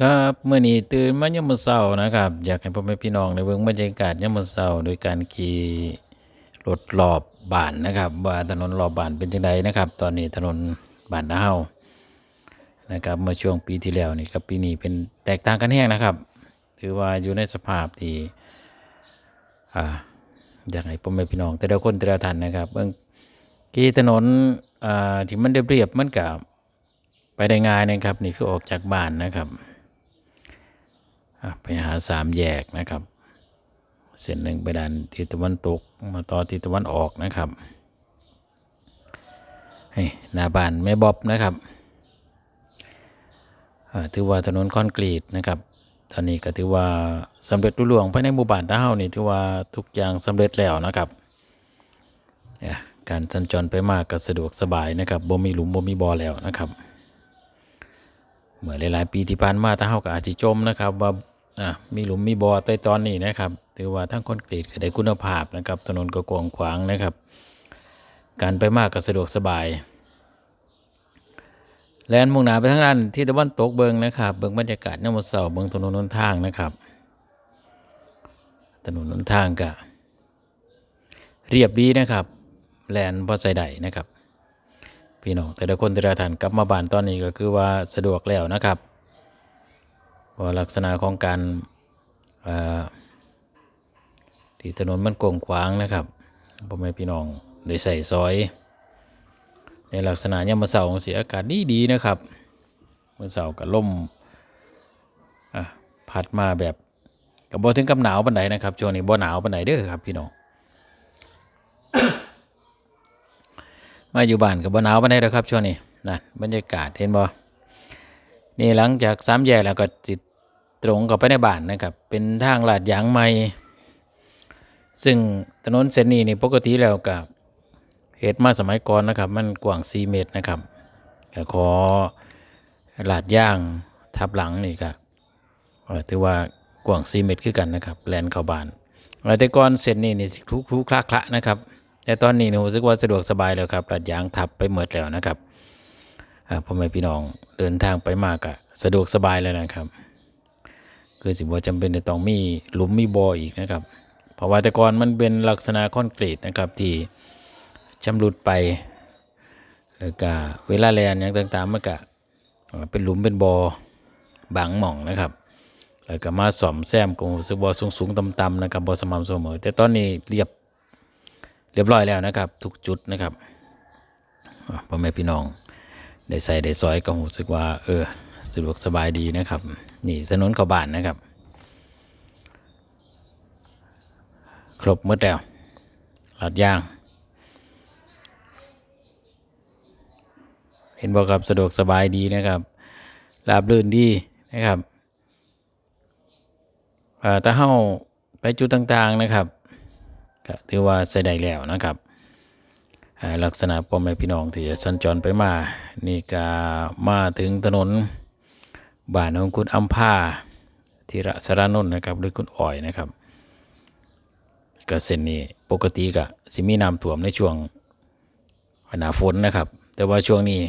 ครับเมื่อนี้ตื่นมายามมื้อเช้านะครับ อยากให้พ่อแม่พี่น้องได้เบิ่งบรรยากาศยามมื้อเช้าโดยการขี่รถรอบบ้านนะครับ ว่าถนนรอบบ้านเป็นจังไดนะครับ ตอนนี้ถนนบ้านนาเฮานะครับเมื่อช่วงปีที่แล้วนี่กับปีนี้เป็นแตกต่างกันแฮงนะครับ ถือว่าอยู่ในสภาพที่อ่าอยากให้พ่อแม่พี่น้อง แต่ละคนแต่ละท่านนะครับเบิ่งขี่ถนนอ่าที่มันเรียบๆมันก็ไปได้ง่ายนะครับ นี่คือออกจากบ้านนะครับ ไปหาสามแยกนะครับ เส้นหนึ่งไปด้านทิศตะวันตกมาต่อทิศตะวันออกนะครับหน้าบ้านแม่บ๊อบนะครับถือว่าถนนคอนกรีตนะครับ ตอนนี้ก็ถือว่าสำเร็จรุ่ล่วงภายในหมู่บ้านตาเฮานี่ถือว่าทุกอย่างสำเร็จแล้วนะครับการสัญจรไปมากก็สะดวกสบายนะครับบ่มีหลุมบ่มีบ่อแล้วนะครับ เมื่อหลายๆปีที่ผ่านมาถ้าเฮาก็อาจจะจมนะครับว่า มีหลุมมีบ่อแต่ตอนนี้นะครับ ถือว่าทั้งคอนกรีตก็ได้คุณภาพนะครับ ถนนก็กว้างขวางนะครับ การไปมากก็สะดวกสบาย แลนมุ่งหน้าไปทางด้านที่ตะวันตกเบิงนะครับ เบิงบรรยากาศยามมื้อเช้าเบิงถนนหนทางนะครับ ถนนหนทางก็เรียบดีนะครับ แลนพอใส่ได้นะครับ พี่น้องแต่ละคนแต่ละท่านกลับมาบ้านตอนนี้ก็คือว่าสะดวกแล้วนะครับ เพราลักษณะของการที่ถนนมันกว้างขวางนะครับพ่อแม่พี่น้องได้ใส่ซอย ในลักษณะยามมาเสาร์เสียอากาศดีดีนะครับเมื่อเสาร์กับลมอะพัดมาแบบกับบ่ถึงกับหนาวปานใดนะครับช่วงนี้บ่หนาวปานใดเด้อครับพี่น้องมาอยู่บ้านกับบ่หนาวปานใดแล้วครับช่วงนี้นะบรรยากาศเห็นบ่ นี่หลังจากสามแยกแล้วก็จิตตรงกับไปในบ้านนะครับ เป็นทางลาดยางใหม่ ซึ่งถนนเส้นนี้นี่ปกติแล้วกับเหตุมาสมัยก่อนนะครับ มันกว้าง 4 เมตรนะครับก็ขอลาดย่างทับหลังนี่ก็เอ่อถือว่ากว้าง 4 เมตรคือกันนะครับแลนเข้าบ้านแต่ก่อนเส้นนี้นี่สิคลุกคลุกคลักคละนะครับ แต่ตอนนี้เนี่ยรู้สึกว่าสะดวกสบายแล้วครับลาดยางทับไปหมดแล้วนะครับพ่อแม่พี่น้อง ดินทางไปมากอะสะดวกสบายแล้วนะครับ คือสิบ่จำเป็นจะต้องมีหลุมมีบ่ออีกนะครับ เพราะว่าแต่ก่อนมันเป็นลักษณะคอนกรีตนะครับที่ชำรุดไปแล้วก็เวลาแลนอย่างต่างๆมันก็เป็นหลุมเป็นบ่อบางหม่องนะครับแล้วก็มาซ่อมแซมกูสึกว่าสูงๆต่ำๆนะครับบ่สม่ำเสมอ แต่ตอนนี้เรียบเรียบร้อยแล้วนะครับ ทุกจุดนะครับพ่อแม่พี่น้อง ได้ใส่ได้ซอยก็รู้สึกว่า เออสะดวกสบายดีนะครับ นี่ถนนเข้าบ้านนะครับ ครบหมดแล้วลาดย่าง เห็นบอกครับสะดวกสบายดีนะครับราบรื่นดีนะครับเอ่อถ้าเฮาไปจุดต่างๆนะครับก็ถือว่าใส่ได้แล้วนะครับ ลักษณะพ่อแม่พี่น้องที่จะสัญจรไปมา นี่ก็มาถึงถนนบ้านของคุณอัมพาธีระสารนนท์นะครับหรือคุณอ่อยนะครับก็เส้นนี้ปกติก็สิมีน้ำท่วมในช่วงหนาฝนนะครับ แต่ว่าช่วงนี้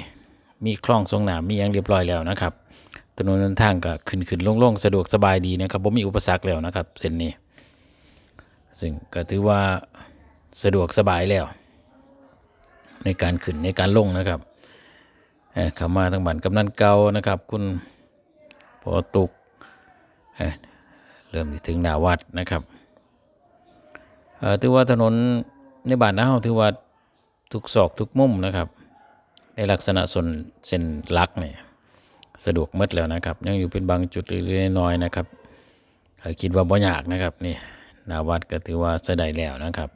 มีคลองทรงน้ำมีหยังเรียบร้อยแล้วนะครับถนนเดินทางก็ขึ้นขึ้นลงลงสะดวกสบายดีนะครับผมมีอุปสรรคแล้วนะครับเส้นนี้ ซึ่งก็ถือว่าสะดวกสบายแล้ว ในการขึ้นในการลงนะครับเอ่อเข้ามาทางบ้านกำนันเก่านะครับ คุณพอตุกเเริ่มถึงนาวัดนะครับถือว่าถนนในบ้านนาเฮาถือว่าทุกซอกทุกมุมนะครับ ในลักษณะส่วนเส้นลักเนี่ยสะดวกหมดแล้วนะครับ ยังอยู่เป็นบางจุดเล็กน้อยนะครับคิดว่าบ่ยากนะครับนี่นาวัดก็ถือว่าสะได้แล้วนะครับ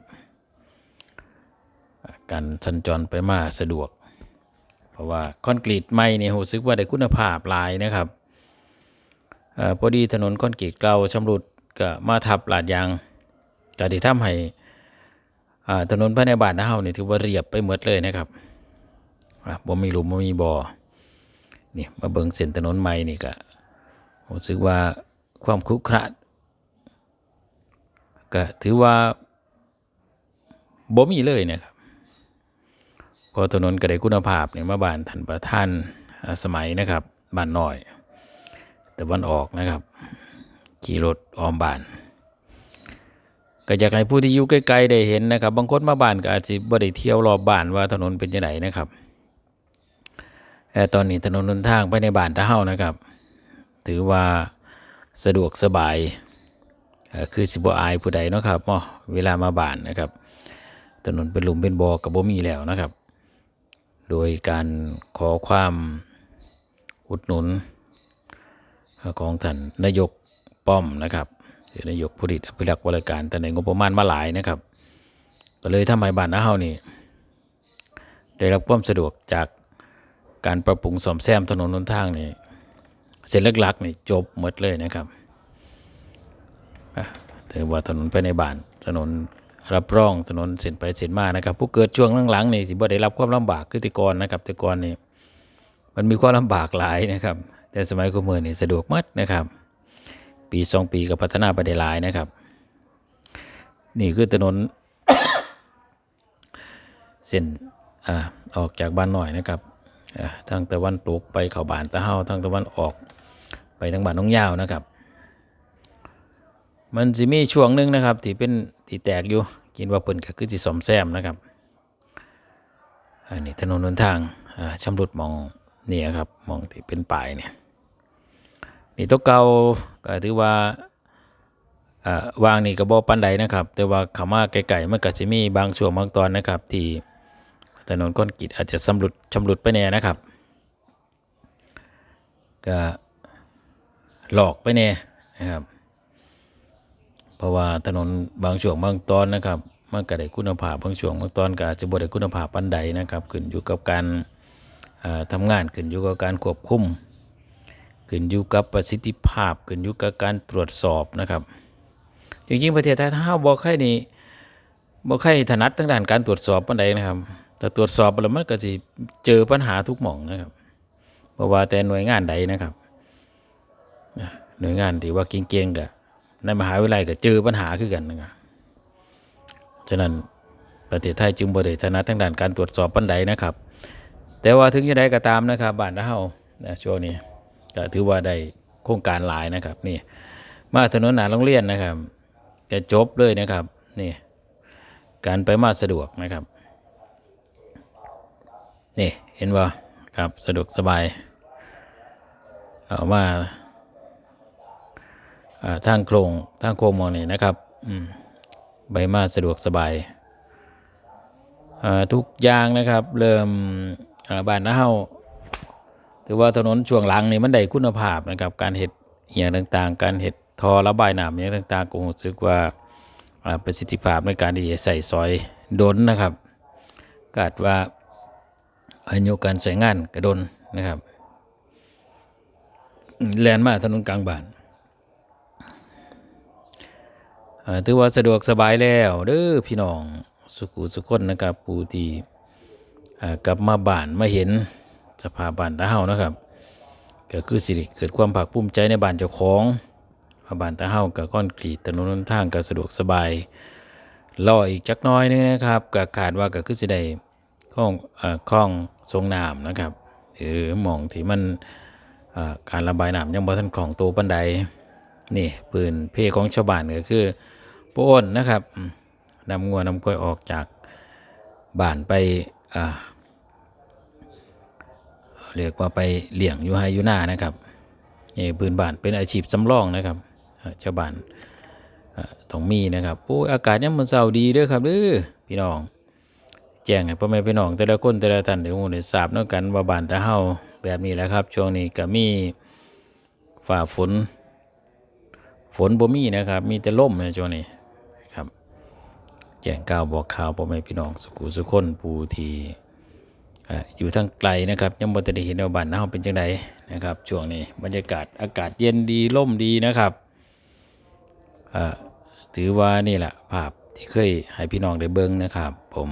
การสัญจรไปมาสะดวก เพราะว่าคอนกรีตใหม่เนี่ยรู้สึกว่าได้คุณภาพหลายนะครับอพอดีถนนคอนกรีตเก่าชำรุดก็มาทับลาดยางก็ที่ทำให้อ่าถนนภายในบ้านนาเฮานี่ถือว่าเรียบไปหมดเลยนะครับบ่มีหลุมบ่มีบ่อนี่มาเบิ่งเส้นถนนใหม่นี่ก็รู้สึกว่าความขรุขระก็ถือว่าบ่มีเลยนะครับ พอถนนก็ไดคุณภาพเนี่ยมาบ้านท่านประธานสมัยนะครับบ้านน้อยแตะวันออกนะครับ ขี่รถออมบ้าน ก็อยากให้ผู้ที่อยู่ใกล้ๆได้เห็นนะครับ บางคนมาบ้านก็อาจจะบ่ได้เที่ยวรอบบ้านว่าถนนเป็นยังไงนะครับแต่ตอนนี้ถนนหนทางไปในบ้านตะเฮานะครับ ถือว่าสะดวกสบายคือสิบอายผู้ใดเนาะครับเนาะเวลามาบ้านนะครับ ถนนเป็นหลุมเป็นบ่อกับบ่มีแล้วนะครับ โดยการขอความอุดหนุน ของท่านนายกป้อมนะครับหรือนายกผู้ดิตอภิรักษ์บริการแต่ในงบประมาณมาหลายนะครับ ก็เลยทำให้บ้านนาเฮานี่ได้รับความสะดวกจากการปรับปรุงซ่อมแซมถนนหนทางนี่เส้นหลักๆนี่จบหมดเลยนะครับถือว่าถนนไปในบ้านถนน รับรองถนนเส้นไปเส้นมานะครับ ผู้เกิดช่วงหลังๆนี่สิบ่ได้รับความลำบากคือแต่ก่อนนะครับแต่ก่อนนี่มันมีความลำบากหลายนะครับ แต่สมัยกุมือนี่สะดวกหมดนะครับ ปีสองปีก็พัฒนาไปได้หลายนะครับ นี่คือถนนเส้นอ่าออกจากบ้านหน่อยนะครับทางตะวันตกไปเขาบานตะเฮาทางตะวันออกไปทางบ้านน้องยาวนะครับ มันจะมีช่วงหนึ่งนะครับที่เป็น ที่แตกอยู่กินว่าเปิ่นก็คือสิซ่อมแซมนะครับอันนี้ถนนหนทางชำรุดมองนี่ครับมองที่เป็นป่ายเนี่ยนี่ตัวเก่าก็ถือว่าวางนี่ก็บ่ปันใดนะครับ แต่ว่าขามาไกลๆมันก็จะมีบางช่วงบางตอนนะครับ ที่ถนนก้อนกรีดอาจจะสำรุดชำรุดไปแน่นะครับก็หลอกไปแน่นะครับ เพราะว่าถนนบางช่วงบางตอนนะครับมันก็ได้คุณภาพบางช่วงบางตอนก็อาจจะบ่ได้คุณภาพปันใดนะครับขึ้นอยู่กับการอ่าทำงานขึ้นอยู่กับการควบคุมขึ้นอยู่กับประสิทธิภาพขึ้นอยู่กับการตรวจสอบนะครับ จริงๆประเทศไทยถ้าบ่ใครนี่บ่ใครถนัดทางด้านการตรวจสอบปานใดนะครับแต่ตรวจสอบไปแล้วมันก็สิเจอปัญหาทุกหม่องนะครับบ่ว่าแต่หน่วยงานใดนะครับหน่วยงานที่ว่าเก่งๆก็ ในมหาวิทยาลัยก็เจอปัญหาคือกันนะครับฉะนั้นประเทศไทยจึงบ่ได้ถนัดทางด้านการตรวจสอบปานใดนะครับ แต่ว่าถึงจะได้ก็ตามนะครับบ้านเราช่วงนี้ก็ถือว่าได้โครงการหลายนะครับนี่มาถนนหนาโรงเรียนนะครับจะจบเลยนะครับนี่การไปมาสะดวกนะครับนี่เห็นว่าครับสะดวกสบาย เอาว่า ทางโครงทางโค้งมองนี่นะครับใบมาสะดวกสบายทุกอย่างนะครับ เริ่มบ้านนาเฮาถือว่าถนนช่วงหลังนี่มันได้คุณภาพนะครับ การเห็ดอย่างต่างๆ การเห็ดทอระบายน้ำอย่างต่างๆก็รู้สึกว่าอ่าประสิทธิภาพในการที่จะใส่ซอยดนนะครับกาดว่าอายุการใช้งานกระดนนะครับแลนมาถนนกลางบ้านอ่า ถือว่าสะดวกสบายแล้วเด้อพี่น้องสุขุสุคนนะครับผู้ที่อ่ากลับมาบ้านมาเห็นสภาพบ้านตาเฮานะครับ ก็คือสิริเกิดความภาคภูมิใจในบ้านเจ้าของว่าบ้านตาเฮากับก้อนกรีดถนนทางก็สะดวกสบายรออีกจักน้อยนึงนะครับก็คาดว่าก็คือสิได้คล้องคล้องทรงน้ำนะครับหรือหมองที่มันการระบายน้ำยังบ่ทันของตัวปันใดนี่ปืนเพของชาวบ้านก็คือ ป้นนะครับนำงัวนำกล้วยออกจากบ้านไปเรียกว่าไปเลี้ยงอยู่ไฮอยู่หน้านะครับนี่พื้นบ้านเป็นอาชีพสำรองนะครับชาวบ้านต้องมีนะครับโอ้ยอากาศเนี่ยมันเศร้าดีด้อครับเด้อพี่น้องแจ้งให้พ่อแม่พี่น้องแต่ละคนแต่ละท่านเดี๋ยวคงได้ทราบน้กันว่าบ้านตาเฮาแบบนี้แหละครับ ช่วงนี้ก็มีฝ่าฝน ฝนบ่มีนะครับ มีแต่ลมในช่วงนี้ แจ้งก้าวบอกข่าวพ่อแม่พี่น้องสุขุสุขคนผู้ที่อยู่ทางไกลนะครับยังบ่ได้เห็นว่าบ้านเฮาเป็นจังไดนะครับช่วงนี้บรรยากาศอากาศเย็นดีร่มดีนะครับถือว่านี่แหละภาพที่เคยให้พี่น้องได้เบิ่งนะครับ ผม